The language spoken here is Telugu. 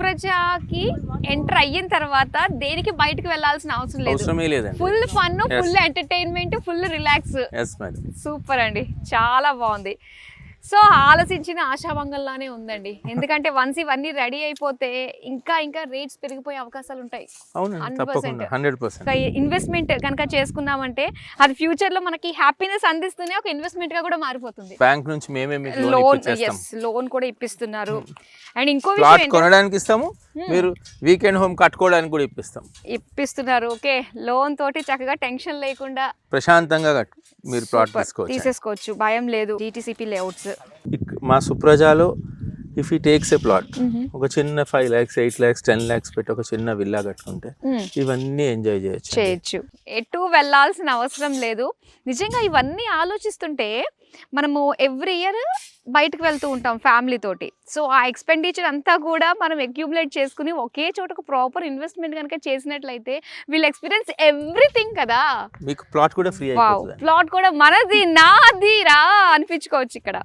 సుప్రజకి ఎంటర్ అయిన తర్వాత దేనికి బయటకు వెళ్ళాల్సిన అవసరం లేదు. Full fun. Full entertainment full relax super అండి. చాలా బాగుంది. సో ఆలోచించిన ఆశాభంగంలానే ఉందండి. ఎందుకంటే వన్స్ ఇవన్నీ రెడీ అయిపోతే ఇంకా ఇంకా రేట్స్ పెరిగిపోయే అవకాశాలు ఉంటాయి. అవునండి 100%. తప్పకుండా హండ్రెడ్ పర్సెంట్ ఇన్వెస్ట్మెంట్ కనుక చేసుకున్నామంటే అది ఫ్యూచర్లో మనకి హ్యాపీనెస్ అందిస్తూనే ఒక ఇన్వెస్ట్మెంట్గా కూడా మారిపోతుంది. బ్యాంక్ నుంచి మేమే లోన్ లోన్ కూడా ఇప్పిస్తున్నారు. అండ్ ఇంకో ప్లాట్ విషయం ఏంటంటే కొనడానికి ఇస్తాము మీరు వీకెండ్ హోమ్ కట్టుకోవడానికి కూడా ఇప్పిస్తాం. ఇప్పిస్తున్నారు. ఓకే. లోన్ తోటి చక్కగా టెన్షన్ లేకుండా ప్రశాంతంగా కట్టు. మీరు ప్లాట్ తీసుకోవచ్చు. తీసేసుకోవచ్చు. భయం లేదు. డిటిసిపి లేఅవుట్స్ మా సుప్రజాలో if he takes a plot ఒక చిన్న five lakhs eight lakhs ten lakhs పెట్టి ఒక చిన్న విల్లా కట్టుకుంటే ఇవన్నీ ఎంజాయ్ చేయొచ్చు చేయొచ్చు. ఎటు వెళ్ళాల్సిన అవసరం లేదు. నిజంగా ఇవన్నీ ఆలోచిస్తుంటే మనము ఎవ్రీ ఇయర్ బయటకు వెళ్తూ ఉంటాం ఫ్యామిలీ తోటి. సో ఆ ఎక్స్పెండిచర్ అంతా కూడా మనం అక్యూములేట్ చేసుకుని ఒకే చోట ఒక ప్రాపర్ ఇన్వెస్ట్మెంట్ కనుక చేసినట్లయితే వీళ్ళు ఎక్స్పీరియన్స్ ఎవ్రీథింగ్ కదా. మీకు ప్లాట్ కూడా ఫ్రీ ప్లాట్ కూడా మనది నాది రా అనిపించుకోవచ్చు ఇక్కడ.